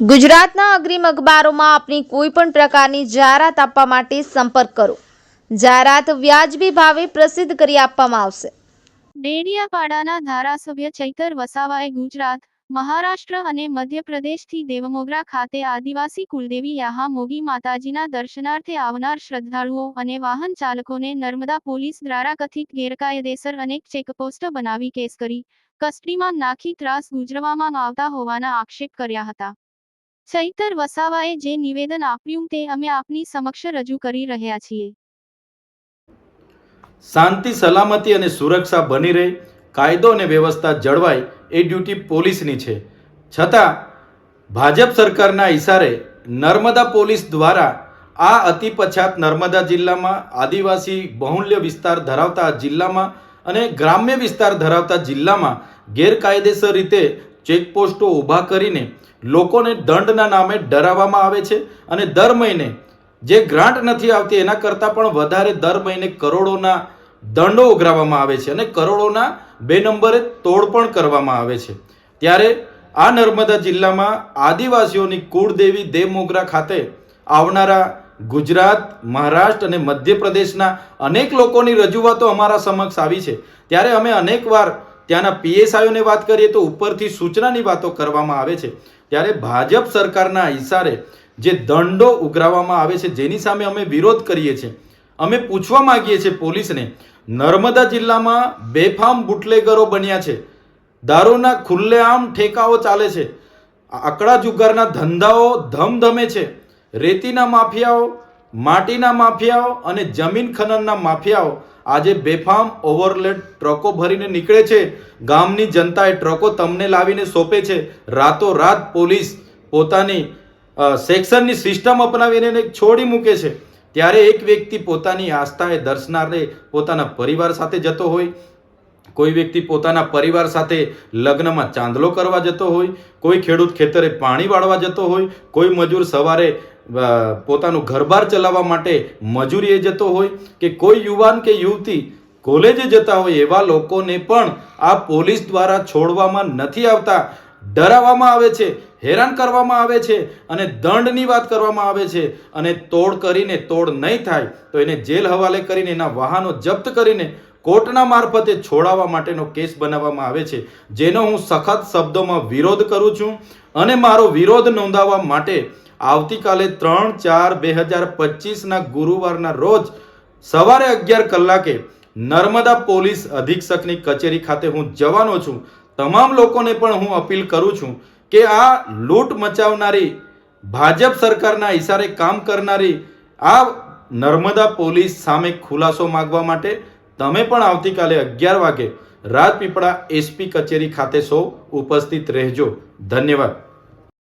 ગુજરાતના અગ્રીમ અખબારોમાં આપની કોઈ પણ પ્રકારની જાહેરાત આપવા માટે સંપર્ક કરો. જાહેરાત વ્યાજબી ભાવે પ્રસિદ્ધ કરી આપવામાં આવશે. ડેડિયાપાડાના ધારાસભ્ય ચૈતર વસાવાએ ગુજરાત, મહારાષ્ટ્ર અને મધ્યપ્રદેશથી દેવમોગરા ખાતે આદિવાસી કુલદેવી યાહા મોગી માતાજીના દર્શનાર્થે આવનાર શ્રદ્ધાળુઓ અને વાહન ચાલકોને નર્મદા પોલીસ દ્વારા કથિત ગેરકાયદેસર અનેક ચેકપોસ્ટ બનાવી કેસ કરી, કસ્ટડીમાં નાખી ત્રાસ ગુજરવામાં આવતા હોવાના આક્ષેપ કર્યા હતા. ચૈતર વસાવાએ જે નિવેદન આપ્યું તે અમે આપની સમક્ષ રજૂ કરી રહ્યા છીએ. શાંતિ, સલામતી અને સુરક્ષા બની રહે, કાયદો અને વ્યવસ્થા જળવાય એ ડ્યુટી પોલીસની છે. છતાં, ભાજપ સરકારના ઇશારે નર્મદા પોલીસ દ્વારા આ અતિ પછાત નર્મદા જિલ્લામાં આદિવાસી બહુલ્ય વિસ્તાર ધરાવતા જિલ્લામાં અને ગ્રામ્ય વિસ્તાર ધરાવતા જિલ્લામાં ગેરકાયદેસર રીતે ચેકપોસ્ટો ઊભા કરીને લોકોને દંડના નામે ડરાવવામાં આવે છે અને દર મહિને જે ગ્રાન્ટ નથી આવતી એના કરતાં પણ વધારે દર મહિને કરોડોના દંડો ઉઘરાવવામાં આવે છે અને કરોડોના બે નંબરે તોડ પણ કરવામાં આવે છે. ત્યારે આ નર્મદા જિલ્લામાં આદિવાસીઓની કુળદેવી દેવમોગરા ખાતે આવનારા ગુજરાત, મહારાષ્ટ્ર અને મધ્યપ્રદેશના અનેક લોકોની રજૂઆતો અમારા સમક્ષ આવી છે. ત્યારે અમે અનેકવાર ત્યાંના પીએસઆઈઓને વાત કરીએ તો ઉપરથી સૂચનાની વાતો કરવામાં આવે છે. ત્યારે ભાજપ સરકારના ઇશારે જે દંડો ઉઘરાવવામાં આવે છે, જેની સામે અમે વિરોધ કરીએ છીએ. અમે પૂછવા માંગીએ છીએ પોલીસને, નર્મદા જિલ્લામાં બેફામ બુટલેગરો બન્યા છે. દારૂના ખુલ્લેઆમ ઠેકાઓ ચાલે છે. આકડા જુગારના ધંધાઓ ધમધમે છે. રેતીના માફિયાઓ માટીના માફિયાઓ અને જમીન ખનનના માફિયાઓ આજે બેફામ ઓવરલેડ ટ્રકો ભરીને નીકળે છે. ગામની જનતાએ ટ્રકો તમને લાવીને સોંપે છે. રાતોરાત પોલીસ પોતાની સેક્શનની સિસ્ટમ અપનાવીને એને છોડી મૂકે છે. ત્યારે એક વ્યક્તિ પોતાની આસ્થાએ દર્શનારે પોતાના પરિવાર સાથે જતો હોય. કોઈ વ્યક્તિ પોતાના પરિવાર સાથે લગ્નમાં ચાંદલો કરવા જતો હોય, કોઈ ખેડૂત ખેતરે પાણી વાળવા જતો હોય, કોઈ મજૂર સવારે પોતાનું ઘરબાર ચલાવવા માટે મજૂરીએ જતો હોય કે કોઈ યુવાન કે યુવતી કોલેજે જતા હોય એવા લોકોને પણ આ પોલીસ દ્વારા છોડવામાં નથી આવતા. ડરાવવામાં આવે છે, હેરાન કરવામાં આવે છે અને દંડની વાત કરવામાં આવે છે અને તોડ કરીને તોડ નહીં થાય. તો એને જેલ હવાલે કરીને એના વાહનો જપ્ત કરીને કોર્ટના મારફતે છોડાવવા માટેનો કેસ બનાવવામાં આવે છે, જેનો હું સખત શબ્દોમાં વિરોધ કરું છું અને મારો વિરોધ નોંધાવવા માટે આવતીકાલે ત્રણ ચાર બે હજાર પચીસના ગુરુવારના રોજ સવારે અગિયાર કલાકે નર્મદા પોલીસ અધિક્ષકની કચેરી ખાતે હું જવાનો છું. તમામ લોકોને પણ હું અપીલ કરું છું કે આ લૂંટ મચાવનારી, ભાજપ સરકારના ઇશારે કામ કરનારી આ નર્મદા પોલીસ સામે ખુલાસો માંગવા માટે તમે પણ આવતીકાલે અગિયાર વાગે રાજપીપળા એસપી કચેરી ખાતે સૌ ઉપસ્થિત રહેજો. ધન્યવાદ.